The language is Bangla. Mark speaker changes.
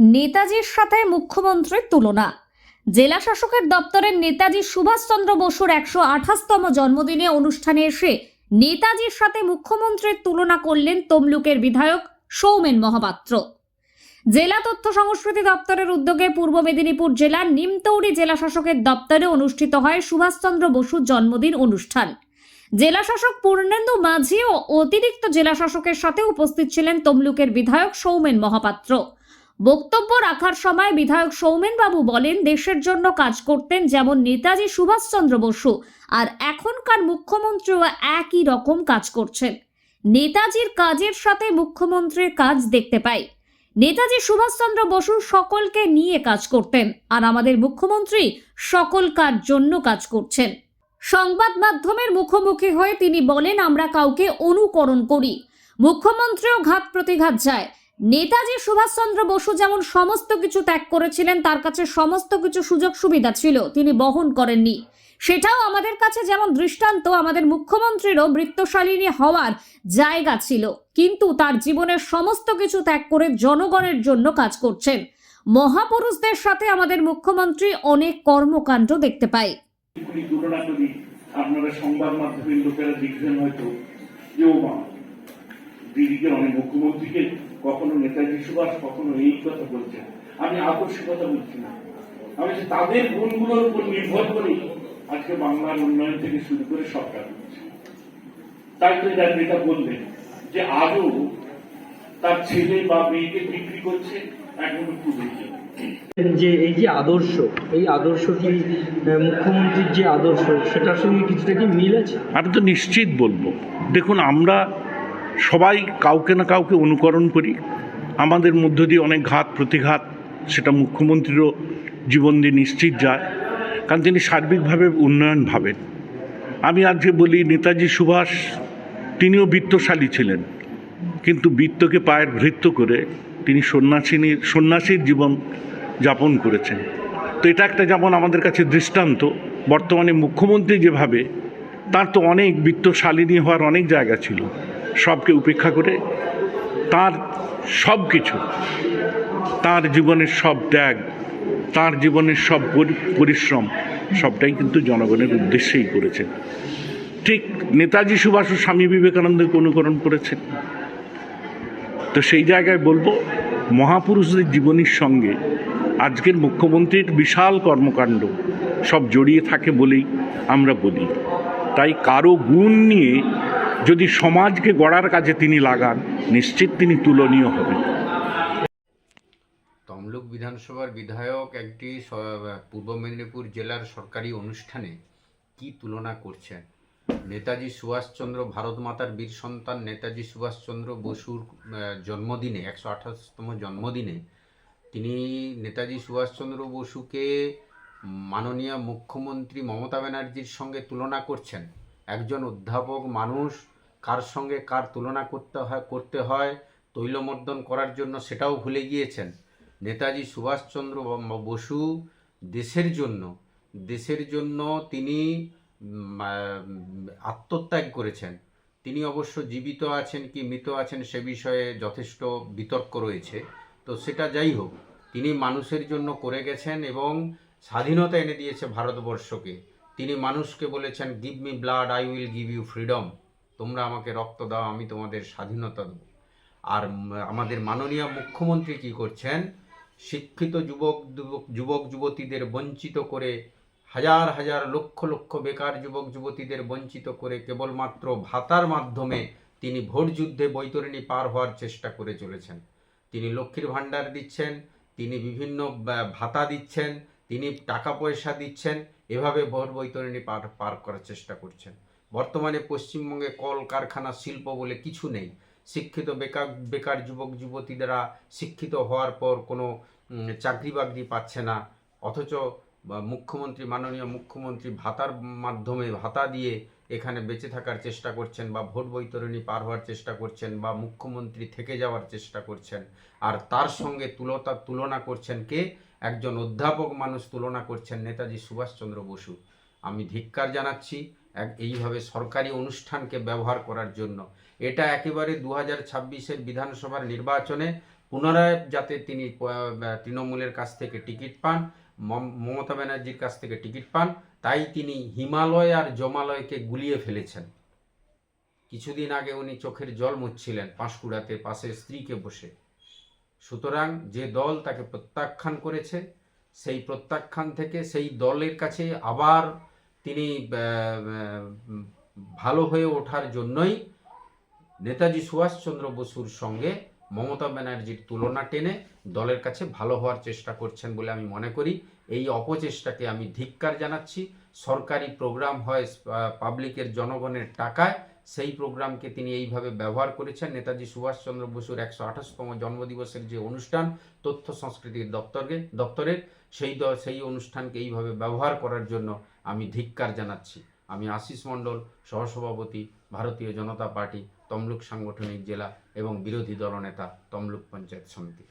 Speaker 1: নেতাজির সাথে মুখ্যমন্ত্রীর তুলনা। জেলা শাসকের দপ্তরের নেতাজি সুভাষচন্দ্র বসুর একশো আঠাশতম জন্মদিনে অনুষ্ঠানে এসে নেতাজির সাথে মুখ্যমন্ত্রীর তুলনা করলেন তমলুকের বিধায়ক সৌমেন মহাপাত্র। জেলা তথ্য সংস্কৃতি দপ্তরের উদ্যোগে পূর্ব মেদিনীপুর জেলার নিমতৌড়ি জেলা শাসকের দপ্তরে অনুষ্ঠিত হয় সুভাষচন্দ্র বসুর জন্মদিন অনুষ্ঠান। জেলা শাসক পূর্ণেন্দু মাঝি ও অতিরিক্ত জেলা শাসকের সাথে উপস্থিত ছিলেন তমলুকের বিধায়ক সৌমেন মহাপাত্র। বক্তব্য রাখার সময় বিধায়ক সৌমেন বাবু বলেন, দেশের জন্য কাজ করতেন যেমন নেতাজি সুভাষচন্দ্র বসু, আর এখনকার মুখ্যমন্ত্রীও একই রকম কাজ করছেন। নেতাজির কাজের সাথে মুখ্যমন্ত্রীর কাজ দেখতে পাই। নেতাজি সুভাষচন্দ্র বসু সকলকে নিয়ে কাজ করতেন, আর আমাদের মুখ্যমন্ত্রী সকল সকলকার জন্য কাজ করছেন। সংবাদ মাধ্যমের মুখোমুখি হয়ে তিনি বলেন, আমরা কাউকে অনুকরণ করি। মুখ্যমন্ত্রীও ঘাত প্রতিঘাত যায়। নেতাজি সুভাষচন্দ্র বসু যেমন সমস্ত কিছু ত্যাগ করেছিলেন, তার কাছে সমস্ত কিছু সুযোগ সুবিধা ছিল, তিনি বহন করেননি। সেটাও আমাদের কাছে যেমন দৃষ্টান্ত, আমাদের মুখ্যমন্ত্রীরও বৃত্তশালিনী হওয়ার জায়গা ছিল। কিন্তু তার জীবনের সমস্ত কিছু ত্যাগ করে জনগণের জন্য কাজ করছেন। মহাপুরুষদের সাথে আমাদের মুখ্যমন্ত্রী অনেক কর্মকাণ্ড দেখতে পাই
Speaker 2: আপনারা সংবাদ মাধ্যমের লোকেরা দেখবেন হয়তো। যে দিদিকে অনেক মুখ্যমন্ত্রীকে কখনো নেতাজি সুভাষ কখনো এই কথা বলছেন। আমি আদর্শিকতা বলছি না। আমি যে তাদের গুণগুলোর উপর নির্ভর করে আজকে বাংলার উন্নয়ন থেকে শুরু করে সরকার হচ্ছে। তাই তো এরা যেটা বললেন যে আজও তার ছেলে বা মেয়েকে বিক্রি করছে এখন তুলে
Speaker 3: যে এই যে আদর্শ এই আদর্শ কি মুখ্যমন্ত্রীর যে আদর্শ সেটার সঙ্গে কিছুটা কি মিল আছে?
Speaker 2: আমি তো নিশ্চিত বলব। দেখুন আমরা সবাই কাউকে না কাউকে অনুকরণ করি। আমাদের মধ্য দিয়ে অনেক ঘাত, প্রতিঘাত, সেটা মুখ্যমন্ত্রীরও জীবন দিয়ে নিশ্চিত যায়, কারণ তিনি সার্বিকভাবে উন্নয়ন ভাবেন। আমি আজকে বলি, নেতাজি সুভাষ, তিনিও বৃত্তশালী ছিলেন, কিন্তু বৃত্তকে পায়ের ভৃত্য করে তিনি সন্ন্যাসিনীর সন্ন্যাসীর জীবন যাপন করেছেন। তো এটা একটা যেমন আমাদের কাছে দৃষ্টান্ত, বর্তমানে মুখ্যমন্ত্রী যেভাবে, তার তো অনেক বৃত্তশালিনী হওয়ার অনেক জায়গা ছিল। সবকে উপেক্ষা করে, তার সব কিছু তার জীবনের সব ত্যাগ, তার জীবনের সব পরি- পরিশ্রম, সবটাই কিন্তু জনগণের উদ্দেশ্যেই করেছেন। ঠিক নেতাজি সুভাষ ও স্বামী বিবেকানন্দকে অনুকরণ করেছেন। তো সেই জায়গায় বলব, মহাপুরুষদের জীবনীর সঙ্গে আজকের মুখ্যমন্ত্রীর বিশাল কর্মকাণ্ড সব জড়িয়ে থাকে বলেই আমরা বলি। তাই কারও গুণ নিয়ে যদি সমাজকে গড়ার কাজে তিনি লাগান, নিশ্চিত তিনি তুলনীয় হবেন।
Speaker 4: তমলুক বিধানসভার বিধায়ক একটি পূর্ব মেদিনীপুর জেলার সরকারি অনুষ্ঠানে কি তুলনা করছেন? নেতাজি সুভাষচন্দ্র ভারত মাতার বীর সন্তান নেতাজি সুভাষচন্দ্র বসুর জন্মদিনে, একশো আঠাশতম জন্মদিনে, তিনি নেতাজি সুভাষচন্দ্র বসুকে মাননীয় মুখ্যমন্ত্রী মমতা ব্যানার্জির সঙ্গে তুলনা করছেন? একজন অধ্যাপক মানুষ কার সঙ্গে কার তুলনা করতে হয় করতে হয়, তৈলমর্দন করার জন্য সেটাও ভুলে গিয়েছেন। নেতাজি সুভাষচন্দ্র বসু দেশের জন্য দেশের জন্য তিনি আত্মত্যাগ করেছেন। তিনি অবশ্য জীবিত আছেন কি মৃত আছেন সে বিষয়ে যথেষ্ট বিতর্ক রয়েছে। তো সেটা যাই হোক, তিনি মানুষের জন্য করে গেছেন এবং স্বাধীনতা এনে দিয়েছে ভারতবর্ষকে। তিনি মানুষকে বলেছেন give me blood I will give you freedom তোমরা আমাকে রক্ত দাও, আমি তোমাদের স্বাধীনতা দেবো। আর আমাদের মাননীয় মুখ্যমন্ত্রী কি করছেন? শিক্ষিত যুবক যুবক যুবতীদের বঞ্চিত করে, হাজার হাজার, লক্ষ লক্ষ বেকার যুবক, যুবতীদের বঞ্চিত করে কেবলমাত্র ভাতার মাধ্যমে তিনি ভোট যুদ্ধে বৈতরণী পার হওয়ার চেষ্টা করে চলেছেন। তিনি লক্ষ্মীর ভাণ্ডার দিচ্ছেন, তিনি বিভিন্ন ভাতা দিচ্ছেন তিনি টাকা পয়সা দিচ্ছেন, এভাবে ভোট বৈতরণী পার পার করার চেষ্টা করছেন। বর্তমানে পশ্চিমবঙ্গে কল, কারখানা, শিল্প বলে কিছু নেই। শিক্ষিত বেকার বেকার যুবক যুবতীরা শিক্ষিত হওয়ার পর কোনো চাকরি বাকরি পাচ্ছে না। অথচ মুখ্যমন্ত্রী, মাননীয় মুখ্যমন্ত্রী ভাতার মাধ্যমে ভাতা দিয়ে এখানে বেঁচে থাকার চেষ্টা করছেন বা ভোট বৈতরণী পার হওয়ার চেষ্টা করছেন বা মুখ্যমন্ত্রী থেকে যাওয়ার চেষ্টা করছেন। আর তার সঙ্গে তুলতা, তুলনা করছেন কে? একজন অধ্যাপক মানুষ তুলনা করছেন নেতাজি সুভাষচন্দ্র বসু। আমি ধিক্কার জানাচ্ছি এক, এইভাবে সরকারি অনুষ্ঠানকে ব্যবহার করার জন্য। এটা একেবারে দু হাজার ছাব্বিশের বিধানসভার নির্বাচনে পুনরায় যাতে তিনি তৃণমূলের কাছ থেকে টিকিট পান, মম- মমতা ব্যানার্জির কাছ থেকে টিকিট পান, তাই তিনি হিমালয় আর জমালয়কে গুলিয়ে ফেলেছেন। কিছুদিন আগে উনি চোখের জল মুছছিলেন পাঁশকুড়াতে পাশে স্ত্রীকে বসে। সুতরাং যে দল তাকে প্রত্যাখ্যান করেছে, সেই প্রত্যাখ্যান থেকে সেই দলের কাছে আবার তিনি ভালো হয়ে ওঠার জন্যই নেতাজি সুভাষচন্দ্র বসুর সঙ্গে মমতা ব্যানার্জির তুলনা টেনে দলের কাছে ভালো হওয়ার চেষ্টা করছেন বলে আমি মনে করি। এই অপচেষ্টাকে আমি ধিক্কার জানাচ্ছি। সরকারি প্রোগ্রাম হয় পাবলিকের জনগণের টাকায় সেই প্রোগ্রামকে তিনি এইভাবে ব্যবহার করেছেন। নেতাজি সুভাষচন্দ্র বসুর একশো আঠাশতম জন্মদিবসের যে অনুষ্ঠান, তথ্য সংস্কৃতির দপ্তরকে, দপ্তরের, সেই সেই অনুষ্ঠানকে এইভাবে ব্যবহার করার জন্য আমি ধিক্কার জানাচ্ছি। আমি আশিস মণ্ডল, সহসভাপতি, ভারতীয় জনতা পার্টি তমলুক সাংগঠনিক জেলা এবং বিরোধী দলনেতা তমলুক পঞ্চায়েত সমিতি।